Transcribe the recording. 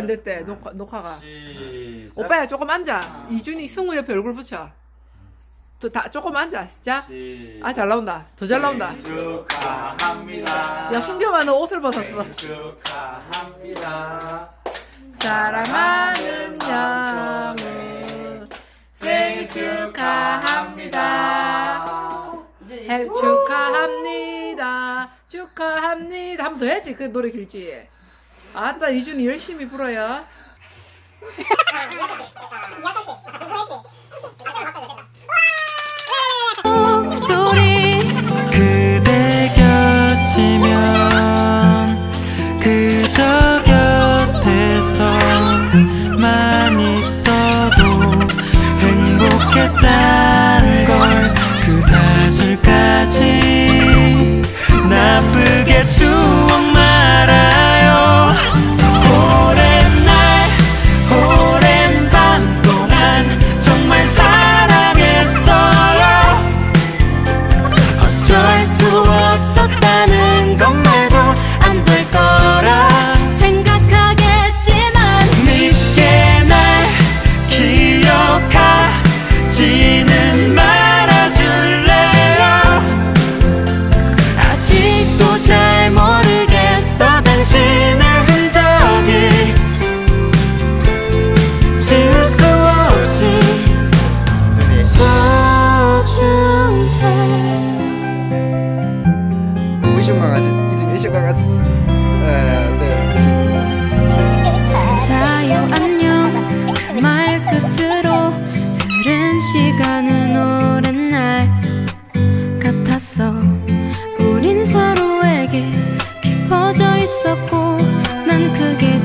안 됐대 녹화, 녹화가 시작. 오빠야 조금 앉아 이준이 승우 옆에 얼굴 붙여 또 다 조금 앉아 자. 시작. 아 잘 나온다 더 잘 나온다 축하합니다. 야 홍겸아 너 옷을 벗었어 축하합니다. 사랑하는 영은 생일 축하합니다 해, 축하합니다 축하합니다 한 번 더 해야지 그 노래 길지 아따 이준이 열심히 불어요 의심 강아지 이준 의심 강아지. 하나 둘셋 자요 안녕. 그 말 끝으로 흐른 시간은 오랜 날 같았어. 우린 서로에게 깊어져 있었고 난 그게